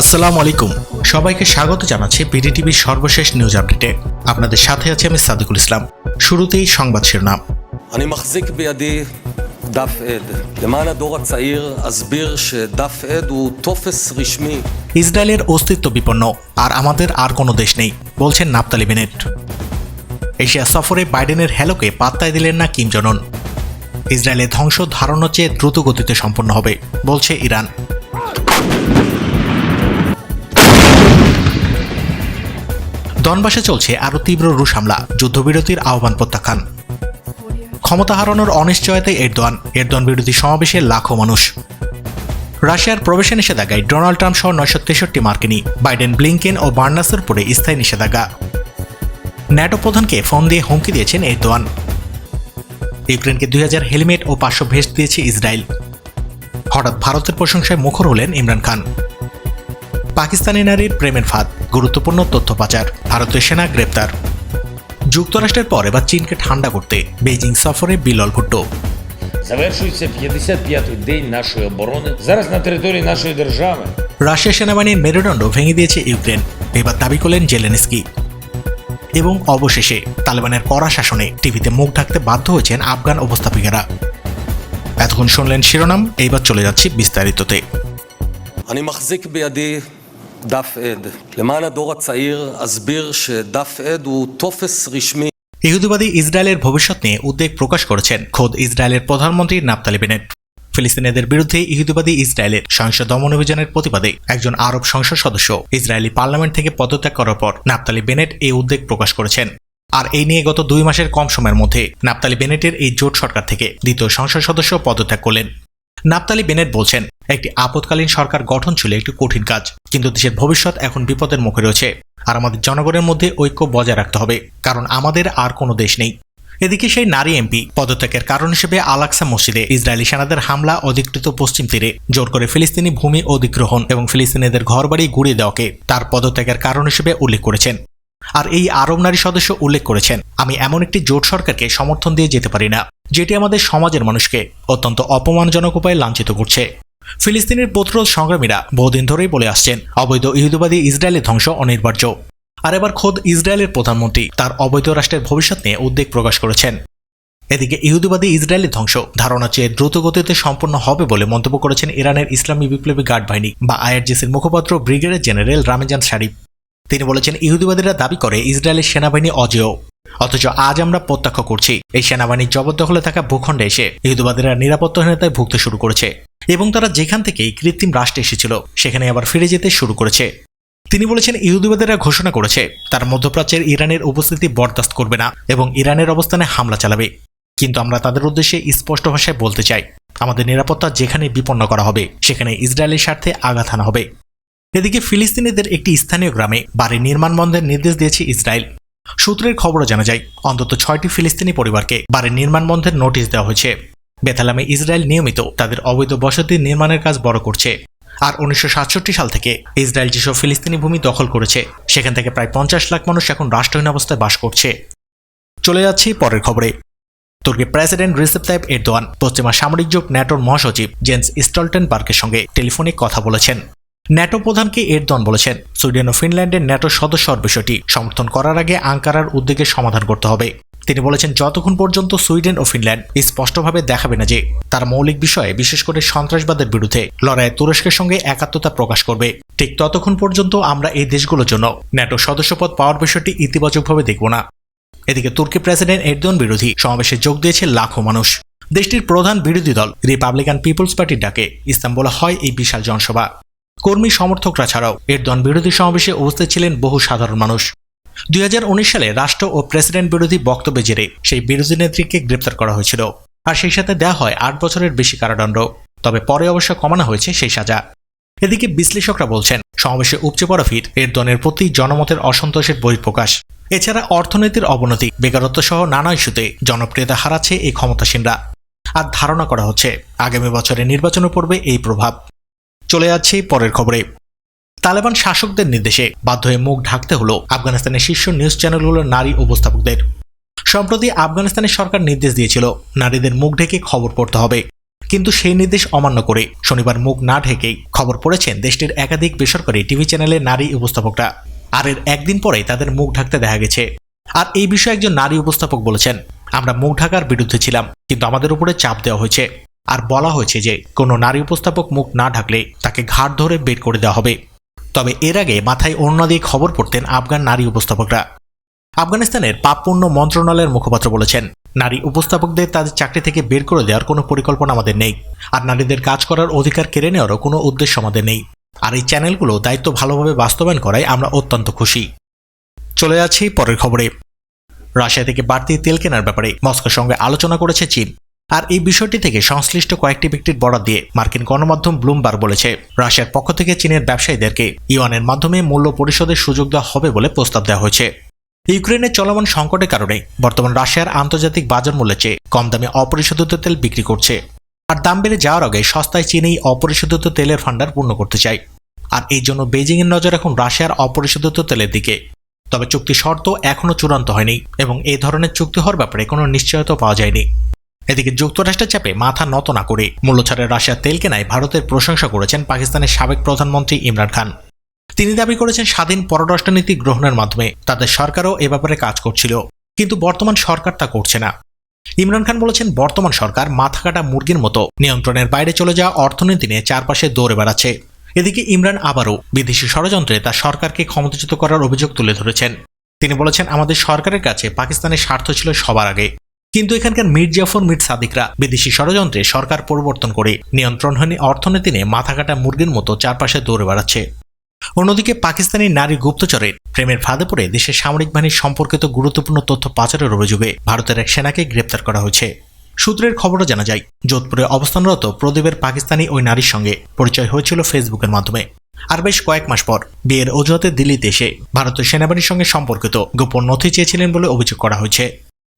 আসসালামু আলাইকুম সবাইকে স্বাগত জানাচ্ছি বিডিটিভির সর্বশেষ নিউজ আপডেটে আপনাদের সাথে আছি আমি সাদিকুল ইসলাম শুরুতেই সংবাদ শিরোনাম אני מחזיק בידי דף עד. למען הדור הצעיר אסביר שדף עד הוא טופס רשמי ইসরায়েলের অস্তিত্ব বিপন্ন আর আমাদের আর কোনো দেশ নেই বলছেন নাপতালি বেনেট এশিয়া সফরে বাইডেনের হ্যালোকে পাত্তাই দিলেন না কিম জনন ইসরায়েলের ধ্বংস ধারণার চেয়ে দ্রুত গতিতে সম্পন্ন হবে বলছে ইরান দনবাসে চলছে আরও তীব্র রুশ হামলা যুদ্ধবিরতির আহ্বান প্রত্যাখ্যান। ক্ষমতা হারানোর অনিশ্চয়তায় এরদোয়ান এরদোয়ান বিরোধী সমাবেশে লাখো মানুষ। রাশিয়ার প্রবেশে নিষেধাজ্ঞায় ডোনাল্ড ট্রাম্প সহ নয়শো তেষট্টি মার্কিনী, বাইডেন, ব্লিংকেন ও বার্নাসের উপরে স্থায়ী নিষেধাজ্ঞা। ন্যাটো প্রধানকে ফোন দিয়ে হুমকি দিয়েছেন এরদোয়ান। ইউক্রেনকে দুই হাজার হেলমেট ও পাঁচশো ভেস্ট দিয়েছে ইসরায়েল। হঠাৎ ভারতের প্রশংসায় মুখর হলেন ইমরান খান। পাকিস্তানি নারীর প্রেমের ফাঁদ গুরুত্বপূর্ণ তথ্য পাচার ভারতীয় সেনা গ্রেপ্তার। যুক্তরাষ্ট্রের পর এবার চীনকে ঠান্ডা করতে বেইজিং সফরে বিলল ভুট্টো। Завершується 55-й день রাশিয়া সেনাবাহিনীর মেরুদণ্ড ভেঙে দিয়েছে ইউক্রেন। এবার দাবি করলেন জেলেনস্কি। এবং অবশেষে তালেবানের কড়া শাসনে টিভিতে মুখ ঢাকতে বাধ্য হয়েছেন আফগান উপস্থাপিকারা এতক্ষণ শুনলেন শিরোনাম এইবার চলে যাচ্ছি বিস্তারিততে। আমি মাহজিক বেয়াদি דף עד. למען הדור הצעיר אסביר שדף עד הוא טופס רשמי ইহুদিবাদী ইসরায়েলের ভবিষ্যৎ নিয়ে উদ্বেগ প্রকাশ করেছেন খোদ ইসরায়েলের প্রধানমন্ত্রী নাপতালি বেনেট ফিলিস্তিনিদের বিরুদ্ধে ইহুদিবাদী ইসরায়েলের সহিংস দমন অভিযানের প্রতিবাদে একজন আরব সংসদ সদস্য ইসরায়েলি পার্লামেন্ট থেকে পদত্যাগ করার পর নাপতালি বেনেট এই উদ্বেগ প্রকাশ করেছেন আর এই নিয়ে গত দুই মাসের কম সময়ের মধ্যে নাপতালি বেনেটের এই জোট সরকার থেকে দ্বিতীয় সংসদ সদস্য পদত্যাগ করলেন নাপতালি বেনেট বলছেন, একটি আপতকালীন সরকার গঠন ছিল একটি কঠিন কাজ, কিন্তু দেশের ভবিষ্যৎ এখন বিপদের মুখে রয়েছে। আর আমাদের জনগণের মধ্যে ঐক্য বজায় রাখতে হবে, কারণ আমাদের আর কোনো দেশ নেই। এদিকে সেই নারী এমপি পদত্যাগের কারণ হিসেবে আলাক্সা মসজিদে ইসরায়েলি সেনাদের হামলা অধিকৃত পশ্চিম তীরে, জোর করে ফিলিস্তিনি ভূমি অধিগ্রহণ এবং ফিলিস্তিনিদের ঘরবাড়ি গুড়িয়ে দেওয়াকে তার পদত্যাগের কারণ হিসেবে উল্লেখ করেছেন। আর এই আরব নারী সদস্য উল্লেখ করেছেন, আমি এমন একটি জোট সরকারকে সমর্থন দিয়ে যেতে পারি না, যেটি আমাদের সমাজের মানুষকে অত্যন্ত অপমানজনক উপায়ে লাঞ্ছিত করছে। ফিলিস্তিনের প্রতিরোধ সংগ্রামীরা বহুদিন ধরেই বলে আসছেন, অবৈধ ইহুদিবাদী ইসরায়েলের ধ্বংস অনিবার্য। আর এবার খোদ ইসরায়েলের প্রধানমন্ত্রী তার অবৈধ রাষ্ট্রের ভবিষ্যৎ নিয়ে উদ্বেগ প্রকাশ করেছেন। এদিকে ইহুদিবাদী ইসরায়েলের ধ্বংস ধারণা চেয়ে দ্রুত গতিতে সম্পন্ন হবে বলে মন্তব্য করেছেন ইরানের ইসলামী বিপ্লবী গার্ড বাহিনী বা আইআরজিসির মুখপাত্র ব্রিগেডিয়ার জেনারেল রামেজান শারিফ। তিনি বলেছেন, ইহুদিবাদীরা দাবি করে ইসরায়েলের সেনাবাহিনী অজেয়। অথচ আজ আমরা প্রত্যক্ষ করছি, এই সেনাবাহিনীর জবরদখলে থাকা ভূখণ্ডে এসে ইহুদিবাদীরা নিরাপত্তাহীনতায় ভুগতে শুরু করেছে এবং তারা যেখান থেকেই কৃত্রিম রাষ্ট্রে এসেছিল, সেখানে আবার ফিরে যেতে শুরু করেছে। তিনি বলেছেন, ইহুদিবাদীরা ঘোষণা করেছে, তার মধ্যপ্রাচ্যের ইরানের উপস্থিতি বরদাস্ত করবে না এবং ইরানের অবস্থানে হামলা চালাবে। কিন্তু আমরা তাদের উদ্দেশ্যে স্পষ্ট ভাষায় বলতে চাই, আমাদের নিরাপত্তা যেখানে বিপন্ন করা হবে, সেখানে ইসরায়েলের স্বার্থে আঘাত হানা হবে। এদিকে ফিলিস্তিনিদের একটি স্থানীয় গ্রামে বাড়ি নির্মাণ বন্ধের নির্দেশ দিয়েছে ইসরায়েল। সূত্রের খবরও জানা যায়, অন্তত ছয়টি ফিলিস্তিনি পরিবারকে বাড়ি নির্মাণ বন্ধের নোটিশ দেওয়া হয়েছে। বেথালামে ইসরায়েল নিয়মিত তাদের অবৈধ বসতি নির্মাণের কাজ বড় করছে। আর উনিশশো সাতষট্টি সাল থেকে ইসরায়েল যেসব ফিলিস্তিনি ভূমি দখল করেছে, সেখান থেকে প্রায় পঞ্চাশ লাখ মানুষ এখন রাষ্ট্রহীন অবস্থায় বাস করছে। চলে যাচ্ছি পরের খবরে। তুর্কি প্রেসিডেন্ট রিসেপ তাইপ এরদোয়ান, পশ্চিমা সামরিক জোট ন্যাটোর মহাসচিব জেন্স স্টলটেনবার্গের সঙ্গে টেলিফোনে কথা বলেছেন। ন্যাটো প্রধানকে এরদোয়ান বলেছেন। সুইডেন ও ফিনল্যান্ডের ন্যাটো সদস্য হওয়ার বিষয়টি সমর্থন করার আগে আঙ্কারার উদ্যোগের সমাধান করতে হবে। তিনি বলেছেন, যতক্ষণ পর্যন্ত সুইডেন ও ফিনল্যান্ড স্পষ্টভাবে দেখাবে না যে তার মৌলিক বিষয়ে বিশেষ করে সন্ত্রাসবাদের বিরুদ্ধে লড়াইয়ে তুরস্কের সঙ্গে একাত্মতা প্রকাশ করবে, ঠিক ততক্ষণ পর্যন্ত আমরা এই দেশগুলোর জন্য ন্যাটো সদস্যপদ পাওয়ার বিষয়টি ইতিবাচকভাবে দেখব না। এদিকে তুর্কি প্রেসিডেন্ট এরদোয়ান বিরোধী সমাবেশে যোগ দিয়েছে লাখো মানুষ। দেশটির প্রধান বিরোধী দল, রিপাবলিকান পিপলস পার্টির ডাকে ইস্তাম্বুলে হয় এই বিশাল জনসভা। কর্মী সমর্থকরা ছাড়াও এরদোয়ান বিরোধী সমাবেশে উপস্থিত ছিলেন বহু সাধারণ মানুষ। দুই হাজার উনিশ সালে রাষ্ট্র ও প্রেসিডেন্ট বিরোধী বক্তব্যে জেরে সেই বিরোধী নেত্রীকে গ্রেপ্তার করা হয়েছিল। আর সেই সাথে দেওয়া হয় আট বছরের বেশি কারাদণ্ড। তবে পরে অবশ্য কমানো হয়েছে সেই সাজা। এদিকে বিশ্লেষকরা বলছেন, সমাবেশে উপচে পড়া ভিড় এরদোয়ানের প্রতি জনমতের অসন্তোষের বহিঃপ্রকাশ। এছাড়া অর্থনীতির অবনতি, বেকারত্ব সহ নানা ইস্যুতে জনপ্রিয়তা হারাচ্ছে এই ক্ষমতাসীনরা। আর ধারণা করা হচ্ছে, আগামী বছরে নির্বাচনে পড়বে এই প্রভাব। চলে যাচ্ছি পরের খবরে। তালেবান শাসকদের নির্দেশে বাধ্য হয়ে মুখ ঢাকতে হলো আফগানিস্তানের শীর্ষ নিউজ চ্যানেলগুলোর নারী উপস্থাপকদের। সম্প্রতি আফগানিস্তানের সরকার নির্দেশ দিয়েছিল, নারীদের মুখ ঢেকে খবর পড়তে হবে। কিন্তু সেই নির্দেশ অমান্য করে শনিবার মুখ না ঢেকেই খবর পড়েছেন দেশটির একাধিক বেসরকারি টিভি চ্যানেলের নারী উপস্থাপকরা। আর এর একদিন পরেই তাদের মুখ ঢাকতে দেখা গেছে। আর এই বিষয়ে একজন নারী উপস্থাপক বলেছেন, আমরা মুখ ঢাকার বিরুদ্ধে ছিলাম, কিন্তু আমাদের উপরে চাপ দেওয়া হয়েছে। আর বলা হয়েছে যে, কোনো নারী উপস্থাপক মুখ না ঢাকলে তাকে ঘাট ধরে বের করে দেওয়া হবে। তবে এর আগে মাথায় ওড়না দিয়ে খবর পড়তেন আফগান নারী উপস্থাপকরা। আফগানিস্তানের পাপপূর্ণ মন্ত্রণালয়ের মুখপাত্র বলেছেন, নারী উপস্থাপকদের তাদের চাকরি থেকে বের করে দেওয়ার কোনো পরিকল্পনা আমাদের নেই। আর নারীদের কাজ করার অধিকার কেড়ে নেওয়ারও কোনো উদ্দেশ্য আমাদের নেই। আর এই চ্যানেলগুলো দায়িত্ব ভালোভাবে বাস্তবায়ন করায় আমরা অত্যন্ত খুশি। চলে যাচ্ছি পরের খবরে। রাশিয়া থেকে বাড়তি তেল কেনার ব্যাপারে মস্কোর সঙ্গে আলোচনা করেছে চীন। আর এই বিষয়টি থেকে সংশ্লিষ্ট কয়েকটি ব্যক্তির বরাদ দিয়ে মার্কিন গণমাধ্যম ব্লুমবার বলেছে, রাশিয়ার পক্ষ থেকে চীনের ব্যবসায়ীদেরকে ইউয়ানের মাধ্যমে মূল্য পরিশোধের সুযোগ দেওয়া হবে বলে প্রস্তাব দেওয়া হয়েছে। ইউক্রেনের চলমান সংকটের কারণে বর্তমান রাশিয়ার আন্তর্জাতিক বাজার মূল্যে চেয়ে কম দামে অপরিশোধিত তেল বিক্রি করছে। আর দাম বেড়ে যাওয়ার আগে সস্তায় চীন এই অপরিশোধিত তেলের ভান্ডার পূর্ণ করতে চায়। আর এই জন্য বেজিং এর নজর এখন রাশিয়ার অপরিশোধিত তেলের দিকে। তবে চুক্তি শর্ত এখনও চূড়ান্ত হয়নি এবং এই ধরনের চুক্তি হওয়ার ব্যাপারে কোনো নিশ্চয়তা পাওয়া যায়নি। এদিকে যুক্তরাষ্ট্রের চাপে মাথা নত না করে মূল্যছাড়ে রাশিয়ার তেল কেনায় ভারতের প্রশংসা করেছেন পাকিস্তানের সাবেক প্রধানমন্ত্রী ইমরান খান। তিনি দাবি করেছেন স্বাধীন পররাষ্ট্রনীতি গ্রহণের মাধ্যমে তাদের সরকারও এ ব্যাপারে কাজ করছিল, কিন্তু বর্তমান সরকার তা করছে না। ইমরান খান বলেছেন, বর্তমান সরকার মাথা কাটা মুরগির মতো, নিয়ন্ত্রণের বাইরে চলে যাওয়া অর্থনীতি নিয়ে চারপাশে দৌড়ে বেড়াচ্ছে। এদিকে ইমরান আবারও বিদেশি ষড়যন্ত্রে তার সরকারকে ক্ষমতাচ্যুত করার অভিযোগ তুলে ধরেছেন। তিনি বলেছেন, আমাদের সরকারের কাছে পাকিস্তানের স্বার্থ ছিল সবার আগে। কিন্তু এখানকার মীর জাফর, মীর সাদিকরা বিদেশি ষড়যন্ত্রে সরকার পরিবর্তন করে নিয়ন্ত্রণহীন অর্থনীতি নিয়ে মাথা কাটা মুরগির মতো চারপাশে দৌড়ে বেড়াচ্ছে। অন্যদিকে পাকিস্তানি নারী গুপ্তচরের প্রেমের ফাঁদে পড়ে দেশের সামরিক বাহিনীর সম্পর্কিত গুরুত্বপূর্ণ তথ্য পাচারের অভিযোগে ভারতের এক সেনাকে গ্রেপ্তার করা হয়েছে। সূত্রের খবরও জানা যায়, যোধপুরে অবস্থানরত প্রদীপের পাকিস্তানি ওই নারীর সঙ্গে পরিচয় হয়েছিল ফেসবুকের মাধ্যমে। আর বেশ কয়েক মাস পর বিয়ের অজুহাতে দিল্লিতে এসে ভারতীয় সেনাবাহিনীর সঙ্গে সম্পর্কিত গোপন নথি চেয়েছিলেন বলে অভিযোগ করা হয়েছে।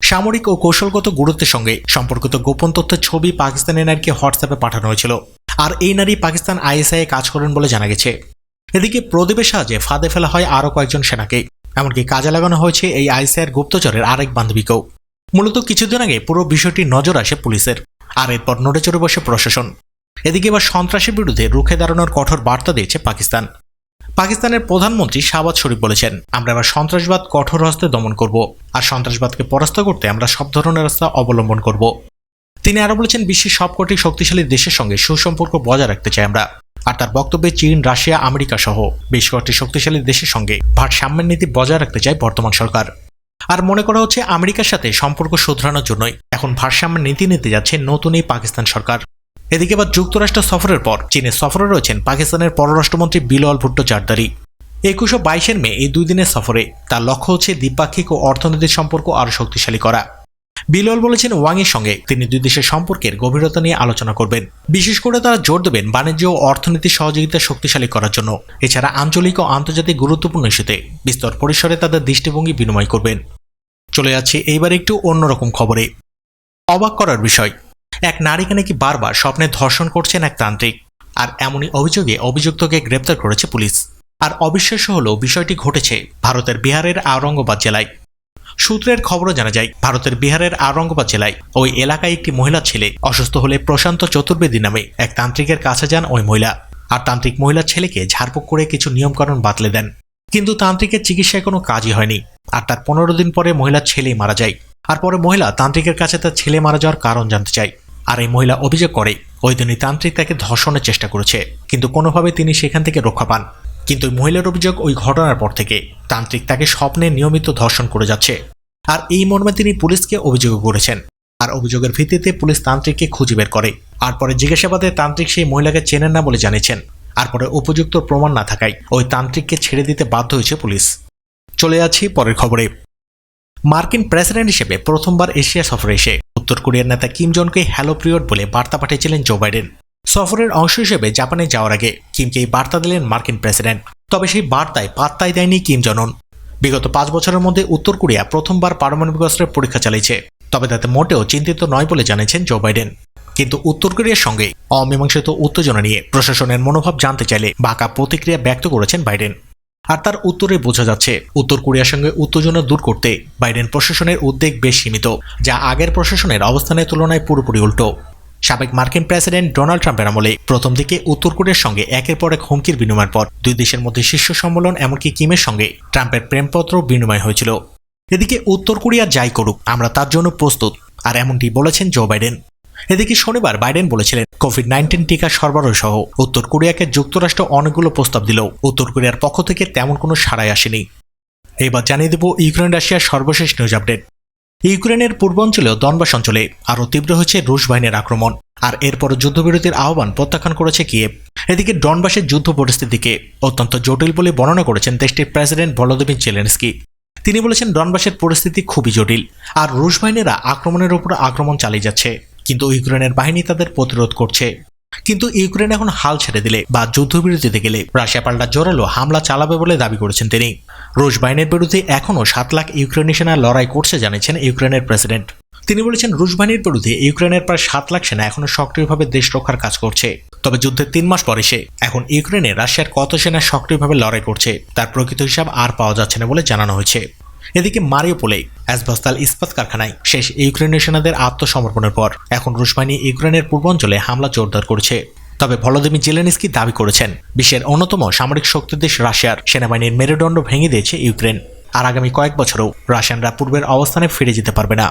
সামরিক ও কৌশলগত গুরুত্বের সঙ্গে সম্পর্কিত গোপন তথ্যের ছবি পাকিস্তানের নারীকে হোয়াটসঅ্যাপে পাঠানো হয়েছিল। আর এই নারী পাকিস্তান আইএসআই কাজ করেন বলে জানা গেছে। এদিকে প্রদীপের সাহায্যে ফাঁদে ফেলা হয় আরও কয়েকজন সেনাকে। এমনকি কাজে লাগানো হয়েছে এই আইসিআর গুপ্তচরের আরেক বান্ধবীকেও। মূলত কিছুদিন আগে পুরো বিষয়টি নজর আসে পুলিশের। আর এরপর নড়ে চড়ে বসে প্রশাসন। এদিকে এবার সন্ত্রাসের বিরুদ্ধে রুখে দাঁড়ানোর কঠোর বার্তা দিয়েছে পাকিস্তান। পাকিস্তানের প্রধানমন্ত্রী শাহবাজ শরীফ বলেছেন, আমরা এবার সন্ত্রাসবাদ কঠোর হস্তে দমন করব, আর সন্ত্রাসবাদকে পরাস্ত করতে আমরা সব ধরনের রাস্তা অবলম্বন করব। তিনি আরও বলেছেন, বিশ্বের সবকটি শক্তিশালী দেশের সঙ্গে সুসম্পর্ক বজায় রাখতে চাই আমরা, আর তার বক্তব্যে চীন, রাশিয়া, আমেরিকা সহ বেশ কয়েকটি শক্তিশালী দেশের সঙ্গে ভারসাম্যের নীতি বজায় রাখতে চায় বর্তমান সরকার। আর মনে করা হচ্ছে, আমেরিকার সাথে সম্পর্ক শুধরানোর জন্যই এখন ভারসাম্যের নীতি নিতে যাচ্ছে নতুন এই পাকিস্তান সরকার। এদিকে এবার যুক্তরাষ্ট্র সফরের পর চীনের সফরে রয়েছেন পাকিস্তানের পররাষ্ট্রমন্ত্রী বিলওয়াল ভুট্টো জারদারি একুশো বাইশের মে, এই দুই দিনের সফরে তার লক্ষ্য হচ্ছে দ্বিপাক্ষিক ও অর্থনৈতিক সম্পর্ক আরও শক্তিশালী করা। বিলওয়াল বলেছেন ওয়াংয়ের সঙ্গে তিনি দুই দেশের সম্পর্কের গভীরতা নিয়ে আলোচনা করবেন। বিশেষ করে তারা জোর দেবেন বাণিজ্য ও অর্থনীতির সহযোগিতা শক্তিশালী করার জন্য। এছাড়া আঞ্চলিক ও আন্তর্জাতিক গুরুত্বপূর্ণ ইস্যুতে বিস্তর পরিসরে তাদের দৃষ্টিভঙ্গি বিনিময় করবেন। চলে যাচ্ছে এইবার একটু অন্যরকম খবরে। অবাক করার বিষয় এক নারীকে নাকি বারবার স্বপ্নে ধর্ষণ করছেন এক তান্ত্রিক। আর এমনই অভিযোগে অভিযুক্তকে গ্রেপ্তার করেছে পুলিশ। আর অবিশ্বাস্য হলেও বিষয়টি ঘটেছে ভারতের বিহারের আওরঙ্গাবাদ জেলায়। সূত্রের খবরও জানা যায়, ভারতের বিহারের আওরঙ্গাবাদ জেলায় ওই এলাকায় একটি মহিলা ছেলে অসুস্থ হলে প্রশান্ত চতুর্বেদী নামে এক তান্ত্রিকের কাছে যান ওই মহিলা। আর তান্ত্রিক মহিলার ছেলেকে ঝাড়ফুঁক করে কিছু নিয়মকানুন বাতলে দেন। কিন্তু তান্ত্রিকের চিকিৎসায় কোনো কাজই হয়নি। আর তার পনেরো দিন পরে মহিলার ছেলেই মারা যায়। আর পরে মহিলা তান্ত্রিকের কাছে তার ছেলে মারা যাওয়ার কারণ জানতে চায়। আর এই মহিলা অভিযোগ করে, ওই দিনই তান্ত্রিক তাকে ধর্ষণের চেষ্টা করেছে, কিন্তু কোনোভাবে তিনি সেখান থেকে রক্ষা পান। কিন্তু মহিলার অভিযোগ ওই ঘটনার পর থেকে, তান্ত্রিক তাকে স্বপ্নে নিয়মিত ধর্ষণ করে যাচ্ছে। আর এই মর্মে তিনি পুলিশকে অভিযোগ করেছেন। আর অভিযোগের ভিত্তিতে পুলিশ তান্ত্রিককে খুঁজে বের করে। আর পরে জিজ্ঞাসাবাদে তান্ত্রিক সেই মহিলাকে চেনেন না বলে জানিয়েছেন। আর পরে উপযুক্ত প্রমাণ না থাকায় ওই তান্ত্রিককে ছেড়ে দিতে বাধ্য হয়েছে পুলিশ। চলে যাচ্ছি পরের খবরে। মার্কিন প্রেসিডেন্ট হিসেবে প্রথমবার এশিয়া সফরে এসে উত্তর কোরিয়ার নেতা কিম জনকে হ্যালো প্রিয়ড বলে বার্তা পাঠিয়েছিলেন জো বাইডেন। সফরের অংশ হিসেবে জাপানে যাওয়ার আগে কিমকে এই বার্তা দিলেন মার্কিন প্রেসিডেন্ট। তবে সেই বার্তায় পাত্তাই দেয়নি কিম জনন বিগত পাঁচ বছরের মধ্যে উত্তর কোরিয়া প্রথমবার পারমাণবিক অস্ত্রের পরীক্ষা চালিয়েছে, তবে তাতে মোটেও চিন্তিত নয় বলে জানিয়েছেন জো বাইডেন। কিন্তু উত্তর কোরিয়ার সঙ্গে অমীমাংসিত উত্তেজনা নিয়ে প্রশাসনের মনোভাব জানতে চাইলে বাঁকা প্রতিক্রিয়া ব্যক্ত করেছেন বাইডেন। আর তার উত্তরে বোঝা যাচ্ছে, উত্তর কোরিয়ার সঙ্গে উত্তেজনা দূর করতে বাইডেন প্রশাসনের উদ্বেগ বেশ সীমিত, যা আগের প্রশাসনের অবস্থানের তুলনায় পুরোপুরি উল্টো। সাবেক মার্কিন প্রেসিডেন্ট ডোনাল্ড ট্রাম্পের আমলে প্রথম দিকে উত্তর কোরিয়ার সঙ্গে একের পর এক হুমকির বিনিময়ের পর দুই দেশের মধ্যে শীর্ষ সম্মেলন এমনকি কিমের সঙ্গে ট্রাম্পের প্রেমপত্র বিনিময় হয়েছিল। এদিকে উত্তর কোরিয়া যাই করুক, আমরা তার জন্য প্রস্তুত, আর এমনটি বলেছেন জো বাইডেন। এদিকে শনিবার বাইডেন বলেছিলেন কোভিড নাইন্টিন টিকা সরবরাহ সহ উত্তর কোরিয়াকে যুক্তরাষ্ট্র অনেকগুলো প্রস্তাব দিলেও উত্তর কোরিয়ার পক্ষ থেকে তেমন কোনো সাড়াই আসেনি। এবার জানিয়ে দেব ইউক্রেন রাশিয়ার সর্বশেষ নিউজ আপডেট ইউক্রেনের পূর্বাঞ্চলীয় দনবাস অঞ্চলে আরও তীব্র হয়েছে রুশ বাহিনীর আক্রমণ, আর এরপর যুদ্ধবিরতির আহ্বান প্রত্যাখ্যান করেছে কিয়েভ। এদিকে ডনবাসের যুদ্ধ পরিস্থিতিকে অত্যন্ত জটিল বলে বর্ণনা করেছেন দেশটির প্রেসিডেন্ট ভলোদিমির জেলেনস্কি। তিনি বলেছেন ডনবাসের পরিস্থিতি খুবই জটিল, আর রুশ বাহিনীরা আক্রমণের উপর আক্রমণ চালিয়ে যাচ্ছে। কিন্তু ইউক্রেনের বাহিনী তাদের প্রতিরোধ করছে। কিন্তু ইউক্রেন এখন হাল ছেড়ে দিলে বা যুদ্ধবিরতিতে গেলে রাশিয়া পাল্টা জোরালো হামলা চালাবে বলে দাবি করেছেন তিনি। রুশ বাহিনীর বিরুদ্ধে এখনও সাত লাখ ইউক্রেনি সেনা লড়াই করছে জানিয়েছেন ইউক্রেনের প্রেসিডেন্ট। তিনি বলেছেন, রুশ বাহিনীর বিরুদ্ধে ইউক্রেনের প্রায় সাত লাখ সেনা এখনও সক্রিয়ভাবে দেশ রক্ষার কাজ করছে। তবে যুদ্ধের তিন মাস পর এসে এখন ইউক্রেনে রাশিয়ার কত সেনা সক্রিয়ভাবে লড়াই করছে, তার প্রকৃত হিসাব আর পাওয়া যাচ্ছে না বলে জানানো হয়েছে। এদিকে মারিওপোলে অ্যাসবাস্তাল ইস্পাত কারখানায় শেষ ইউক্রেনীয় সেনাদের আত্মসমর্পণের পর এখন রুশ বাহিনী ইউক্রেনের পূর্বাঞ্চলে হামলা জোরদার করেছে। তবে ভলোদিমির জেলেনিস্কি দাবি করেছেন, বিশ্বের অন্যতম সামরিক শক্তি দেশ রাশিয়ার সেনাবাহিনীর মেরুদণ্ড ভেঙে দিয়েছে ইউক্রেন। আর আগামী কয়েক বছরও রাশিয়ানরা পূর্বের অবস্থানে ফিরে যেতে পারবে না।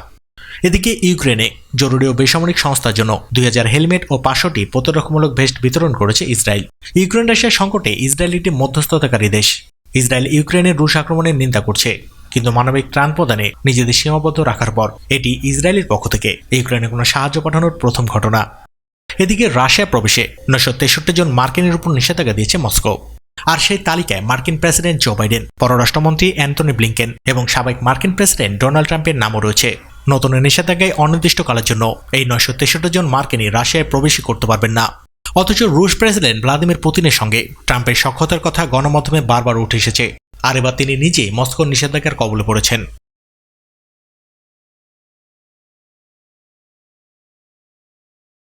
এদিকে ইউক্রেনে জরুরি ও বেসামরিক সংস্থার জন্য দুই হাজার হেলমেট ও পাঁচশোটি প্রতিরক্ষামূলক ভেস্ট বিতরণ করেছে ইসরায়েল। ইউক্রেন রাশিয়ার সংকটে ইসরায়েল একটি মধ্যস্থতাকারী দেশ। ইসরায়েল ইউক্রেনের রুশ আক্রমণের নিন্দা করছে। কিন্তু মানবিক ত্রাণ প্রদানে নিজেদের সীমাবদ্ধ রাখার পর এটি ইসরায়েলের পক্ষ থেকে ইউক্রেনে কোনো সাহায্য পাঠানোর প্রথম ঘটনা। এদিকে রাশিয়া প্রবেশে নশো তেষট্টি জন মার্কিনের উপর নিষেধাজ্ঞা দিয়েছে মস্কো। আর সেই তালিকায় মার্কিন প্রেসিডেন্ট জো বাইডেন, পররাষ্ট্রমন্ত্রী অ্যান্টনি ব্লিংকেন এবং সাবেক মার্কিন প্রেসিডেন্ট ডোনাল্ড ট্রাম্পের নামও রয়েছে। নতুন নিষেধাজ্ঞায় অনির্দিষ্টকালের জন্য এই নয়শো তেষট্টি জন মার্কিনই রাশিয়ায় প্রবেশই করতে পারবেন না। অথচ রুশ প্রেসিডেন্ট ভ্লাদিমির পুতিনের সঙ্গে ট্রাম্পের সক্ষতার কথা গণমাধ্যমে বারবার উঠে এসেছে। আর এবার তিনি নিজে মস্কোর নিষেধাজ্ঞার কবলে পড়েছেন।